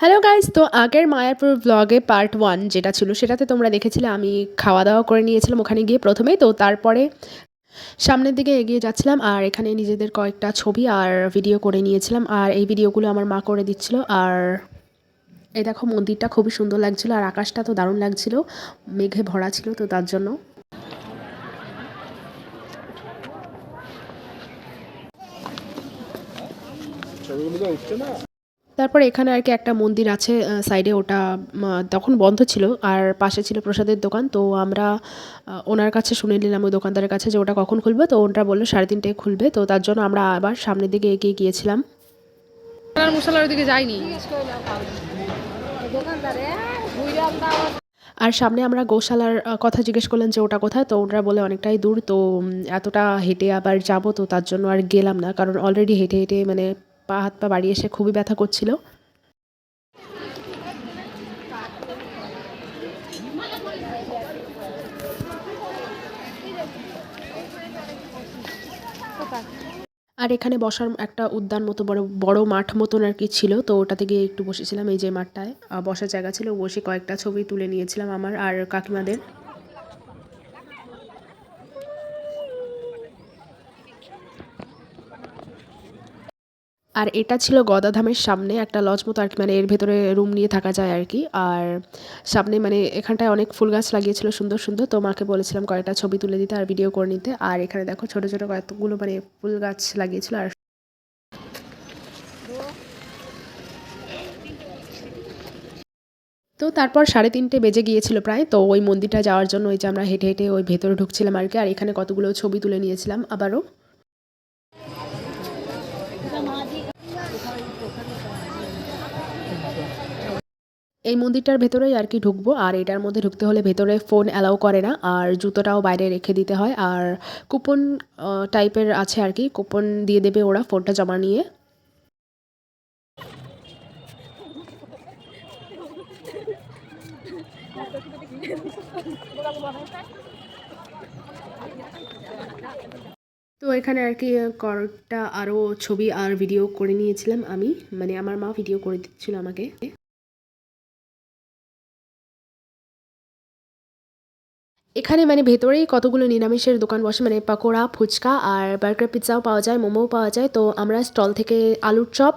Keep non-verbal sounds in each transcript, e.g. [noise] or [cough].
Hello guys তো আগের মায়াপুর ব্লগে পার্ট ওয়ান যেটা ছিল, সেটাতে তোমরা দেখেছিলে আমি খাওয়া দাওয়া করে নিয়েছিলাম ওখানে গিয়ে প্রথমেই তো তারপরে সামনের দিকে এগিয়ে যাচ্ছিলাম আর এখানে নিজেদের কয়েকটা ছবি আর ভিডিও করে নিয়েছিলাম। আর এই ভিডিওগুলো আমার মা করে দিচ্ছিল। আর এই দেখো, মন্দিরটা খুবই সুন্দর লাগছিল আর আকাশটা তো দারুণ লাগছিল। মেঘে ভরা ছিল তো তার জন্য। তারপর এখানে আর কি একটা মন্দির আছে সাইডে ওটা তখন বন্ধ ছিল আর পাশে ছিল প্রসাদের দোকান। তো আমরা ওনার কাছে শুনে নিলাম ওই দোকানদারের কাছে যে ওটা কখন খুলবে। তো ওটা বলল সাড়ে তিনটায় খুলবে। তো তার জন্য আমরা আবার সামনের দিকে এগিয়ে গিয়েছিলাম। আর মশলার ওদিকে যাইনি। আর সামনে আমরা গোশালার কথা জিজ্ঞেস করলেন যে ওটা কোথায়। তো ওরা বলে অনেকটাই দূর। তো এতটা হেঁটে আবার যাব। তো তার জন্য আর গেলাম না। কারণ অলরেডি হেঁটে হেঁটে মানে পা, হাত, পা বাড়ি এসে খুবই ব্যথা করছিল। আর এখানে বসার একটা উদ্যান মতো, বড় বড় মাঠ মতন আর কি ছিল। তো ওটাতে গিয়ে একটু বসেছিলাম এই যে মাঠটায়। বসার জায়গা ছিল, বসে কয়েকটা ছবি তুলে নিয়েছিলাম আমার আর কাকিমাদের। আর এটা ছিল গদাধামের সামনে একটা লজ মতো আর কি মানে এর ভেতরে রুম নিয়ে থাকা যায় আর কি। আর সামনে মানে এখানটায় অনেক ফুল গাছ লাগিয়েছিল, সুন্দর সুন্দর। তো মাকে বলেছিলাম কয়েকটা ছবি তুলে দিতে আর ভিডিও করে নিতে। আর এখানে দেখো ছোট ছোট কয়েকগুলো মানে ফুল গাছ লাগিয়েছিল আর তো তারপর সাড়ে তিনটে বেজে গিয়েছিল প্রায়। তো ওই মন্দিরটা যাওয়ার জন্য ওই যে আমরা হেঁটে হেঁটে ওই ভেতরে ঢুকছিলাম আর কি। আর এখানে কতগুলো ছবি তুলে নিয়েছিলাম আবারও। এই মন্দিরটার ভেতরেই আর কি ঢুকবো। আর এটার মধ্যে ঢুকতে হলে ভেতরে ফোন অ্যালাউ করে না। আর জুতোটাও বাইরে রেখে দিতে হয়। আর কুপন টাইপের আছে আর কি। কুপন দিয়ে দেবে ওরা ফোনটা জমা নিয়ে। তো এখানে আর কি কয়েকটা আরও ছবি আর ভিডিও করে নিয়েছিলাম আমি। মানে আমার মা ভিডিও করে দিচ্ছিল আমাকে। এখানে মানে ভেতরেই কতগুলো নিরামিষের দোকান বসে মানে পাকোড়া, ফুচকা আর বার্গার পিৎজাও পাওয়া যায়, মোমোও পাওয়া যায়। তো আমরা স্টল থেকে আলুর চপ,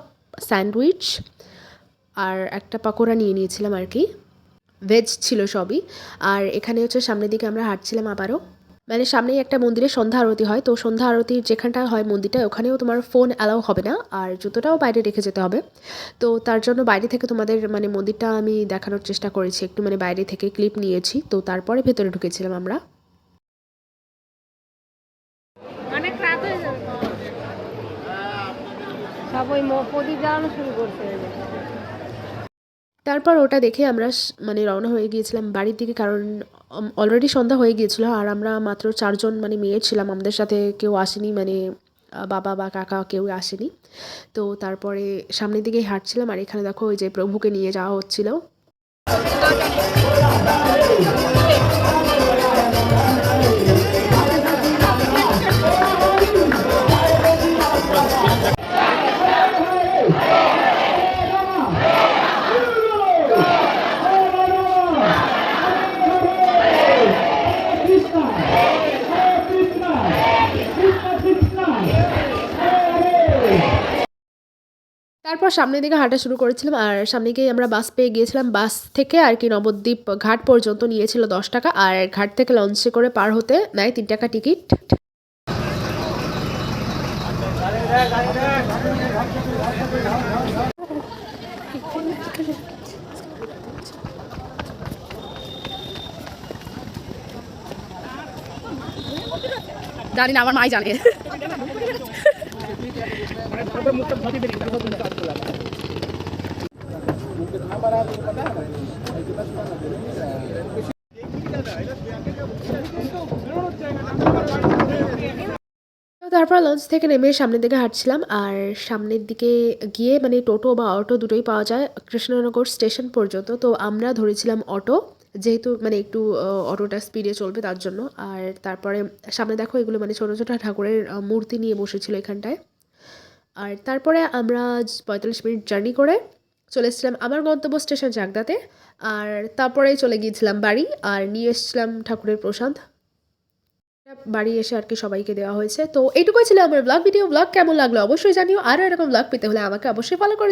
স্যান্ডউইচ আর একটা পাকোড়া নিয়ে নিয়েছিলাম আর কি। ভেজ ছিল সবই। আর এখানে হচ্ছে সামনের দিকে আমরা হাঁটছিলাম আবারও। মানে সামনেই একটা মন্দিরে সন্ধ্যা আরতি হয়। তো সন্ধ্যা আরতির যেখানটা হয় মন্দিরটা ওখানেও তোমার ফোন অ্যালাউ হবে না। আর জুতোটাও বাইরে রেখে যেতে হবে। তো তার জন্য বাইরে থেকে তোমাদের মানে মন্দিরটা আমি দেখানোর চেষ্টা করেছি। একটু মানে বাইরে থেকে ক্লিপ নিয়েছি। তো তারপরে ভেতরে ঢুকেছিলাম আমরা। সব ওই শুরু করছে। তারপর ওটা দেখে আমরা মানে রওনা হয়ে গিয়েছিলাম বাড়ির দিকে, কারণ অলরেডি সন্ধ্যা হয়ে গিয়েছিল আর আমরা মাত্র চারজন মানে মেয়ে ছিলাম। আমাদের সাথে কেউ আসেনি মানে বাবা বা কাকা কেউ আসেনি। তো তারপরে সামনের দিকে হাঁটছিলাম আর এখানে দেখো ওই যে প্রভুকে নিয়ে যাওয়া হচ্ছিল। তারপর সামনের দিকে হাঁটা শুরু করেছিলাম আর সামনে গিয়ে আমরা বাস পেয়ে গিয়েছিলাম। বাস থেকে আর কি নবদ্বীপ ঘাট পর্যন্ত নিয়েছিল দশ টাকা আর ঘাট থেকে লঞ্চে করে পার হতে নেয় তিন টাকা টিকিট। জানি না আমার মাই জানে। [laughs] [laughs] তো তারপর লঞ্চ থেকে নেমে সামনের দিকে হাঁটছিলাম, আর সামনের দিকে গিয়ে মানে টোটো বা অটো দুটোই পাওয়া যায় কৃষ্ণনগর স্টেশন পর্যন্ত। তো আমরা ধরেছিলাম অটো, যেহেতু মানে একটু অটোটা স্পিডে চলবে তার জন্য। আর তারপরে সামনে দেখো এগুলো মানে ছোটো ছোটো ঠাকুরের মূর্তি নিয়ে বসেছিল এখানটায়। আর তারপরে আমরা পঁয়তাল্লিশ মিনিট জার্নি করে চলে এসেছিলাম আমার গন্তব্য স্টেশন জাগদাতে, আর তারপরেই চলে গিয়েছিলাম বাড়ি, আর নিয়ে এসেছিলাম ঠাকুরের প্রসাদ। বাড়ি এসে আর কি সবাইকে দেওয়া হয়েছে। তো এইটুকুই ছিল আমার ব্লগ ভিডিও। ব্লগ কেমন লাগল অবশ্যই জানিও। আরও এরকম ব্লগ পেতে হলে আমাকে অবশ্যই ফলো করে